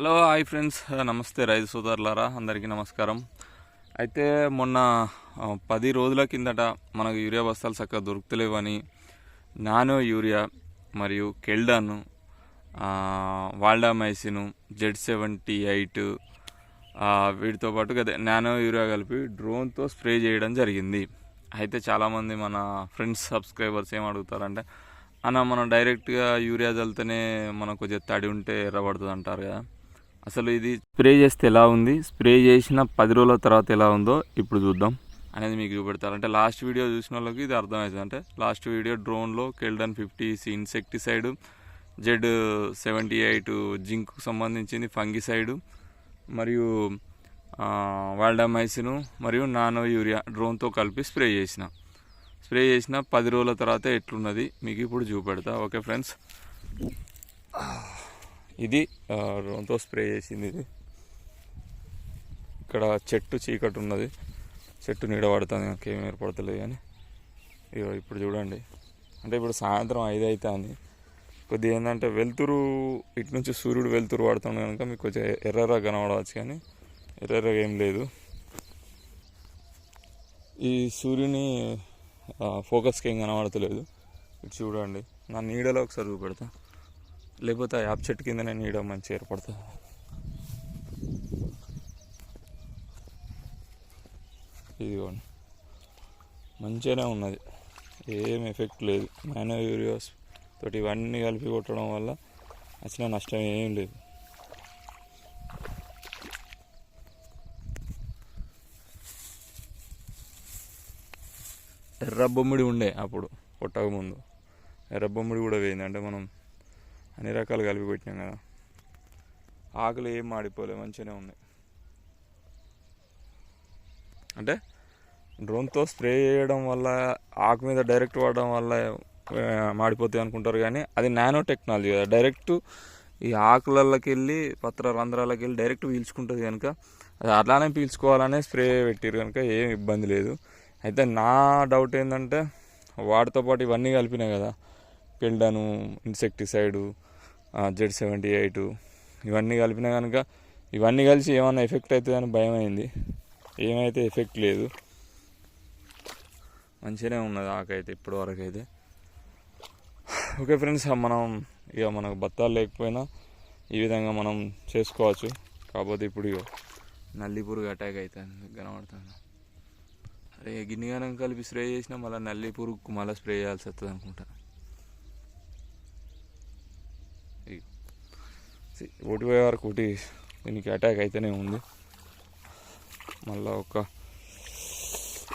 Hello hi friends. నమస్తే రైతు సోదరులారా అందరికీ నమస్కారం. అయితే మొన్న పది రోజుల కిందట మనకు యూరియా బస్తాలు చక్కగా దొరుకుతలేవని నానో యూరియా మరియు Kaldan validamycin Z seventy eight వీటితో పాటు అదే నానో యూరియా కలిపి డ్రోన్తో స్ప్రే చేయడం జరిగింది. అయితే చాలామంది మన ఫ్రెండ్స్ సబ్స్క్రైబర్స్ ఏం అడుగుతారంటే అన్న మనం డైరెక్ట్గా యూరియా చల్లితేనే మనకు కొంచెం తడి ఉంటే ఎర్రబడుతుంది అంటారు కదా. అసలు ఇది స్ప్రే చేస్తే ఎలా ఉంది? స్ప్రే చేసిన పది రోజుల తర్వాత ఎలా ఉందో ఇప్పుడు చూద్దాం. అనేది మీకు చూపెడతారు. అంటే లాస్ట్ వీడియో చూసిన వాళ్ళకి ఇది అర్థమవుతుంది. అంటే last video డ్రోన్లో Keldan fifty insecticide Z seventy eight జింక్కు సంబంధించింది ఫంగిసైడ్ మరియు వాల్డామైసిన్ మరియు నానో యూరియా డ్రోన్తో కలిపి స్ప్రే చేసిన. స్ప్రే చేసిన పది రోజుల తర్వాత ఎట్లున్నది మీకు ఇప్పుడు చూపెడతా. ఓకే ఫ్రెండ్స్ ఇది డ్రోన్తో స్ప్రే చేసింది ఇది. ఇక్కడ చెట్టు చీకటి ఉన్నది. చెట్టు నీడ పడుతుంది నాకేం ఏర్పడతలేదు కానీ. ఇగో ఇప్పుడు చూడండి. అంటే ఇప్పుడు సాయంత్రం ఐదు అవుతుంది కొద్దిగా ఏంటంటే వెలుతురు ఇటు నుంచి సూర్యుడు వెలుతురు పడుతుంది కనుక మీకు కొంచెం ఎర్రగా కనబడవచ్చు కానీ ఎర్రగా ఏం లేదు. ఈ సూర్యుని ఫోకస్కి ఏం కనబడతలేదు. ఇటు చూడండి. నా నీడలో ఒకసారి చూపెడతా. లేకపోతే ఆ యాప్ చెట్టు కిందనే నీడ మంచి ఏర్పడుతుంది. ఇదిగోండి. మంచిగానే ఉన్నది. ఏం ఎఫెక్ట్ లేదు. మైనో యూరియాస్ తోటి ఇవన్నీ కలిపి కొట్టడం వల్ల అసలు నష్టం ఏం లేదు. ఎర్ర బొమ్మిడి ఉండే అప్పుడు కొట్టక ముందు ఎర్ర బొమ్మిడి కూడా పోయింది అంటే మనం అన్ని రకాలు కలిపి పెట్టినాం కదా. ఆకులు ఏం మాడిపోలే మంచిగానే ఉన్నాయి. అంటే డ్రోన్తో స్ప్రే చేయడం వల్ల ఆకు మీద డైరెక్ట్ వాడడం వల్ల మాడిపోతాయి అనుకుంటారు కానీ అది నానో టెక్నాలజీ కదా. డైరెక్ట్ ఈ ఆకులకి వెళ్ళి పత్ర రంధ్రాలకి వెళ్ళి డైరెక్ట్ పీల్చుకుంటుంది కనుక అది అలానే పీల్చుకోవాలనే స్ప్రే పెట్టారు కనుక ఏం ఇబ్బంది లేదు. అయితే నా డౌట్ ఏంటంటే వాటితో పాటు ఇవన్నీ కలిపినాయి కదా పెళ్ళను ఇన్సెక్టిసైడు జెడ్ సెవెంటీ ఎయిట్ ఇవన్నీ కలిపినా కనుక ఇవన్నీ కలిసి ఏమైనా ఎఫెక్ట్ అవుతుందని భయం అయింది ఏమైతే ఎఫెక్ట్ లేదు. మంచిగానే ఉన్నది ఆకైతే ఇప్పటి వరకు అయితే ఓకే ఫ్రెండ్స్ మనం ఇక మనకు బత్తాలు లేకపోయినా ఈ విధంగా మనం చేసుకోవచ్చు. కాకపోతే ఇప్పుడు ఇక నల్లి పురుగు అటాక్ అవుతుంది కనబడుతుంది అరే గిన్నెగానం కలిపి స్ప్రే చేసినా మళ్ళీ నల్లి పురుగుకు మళ్ళీ స్ప్రే చేయాల్సి వస్తుంది అనుకుంటా సి- వరకు ఒకటి దీనికి అటాక్ అయితేనే ఉంది. మళ్ళీ ఒక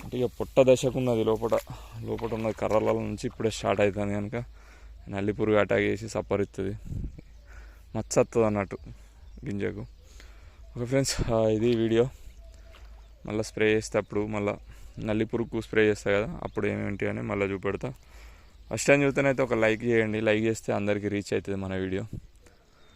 అంటే ఇక పొట్ట దశకు ఉన్నది లోపల లోపల ఉన్న కర్రల నుంచి ఇప్పుడే స్టార్ట్ అవుతుంది కనుక నల్లి పురుగు అటాక్ చేసి సప్పరిస్తుంది మచ్చ వస్తుంది అన్నట్టు గింజకు. ఓకే ఫ్రెండ్స్ ఇది వీడియో మళ్ళీ స్ప్రే చేస్తే అప్పుడు మళ్ళీ నల్లి పురుగుకు స్ప్రే చేస్తా కదా అప్పుడు ఏమేంటి అని మళ్ళీ చూపెడతా. ఫస్ట్ టైం చూస్తేనైతే ఒక లైక్ చేయండి. లైక్ చేస్తే అందరికీ రీచ్ అవుతుంది మన వీడియో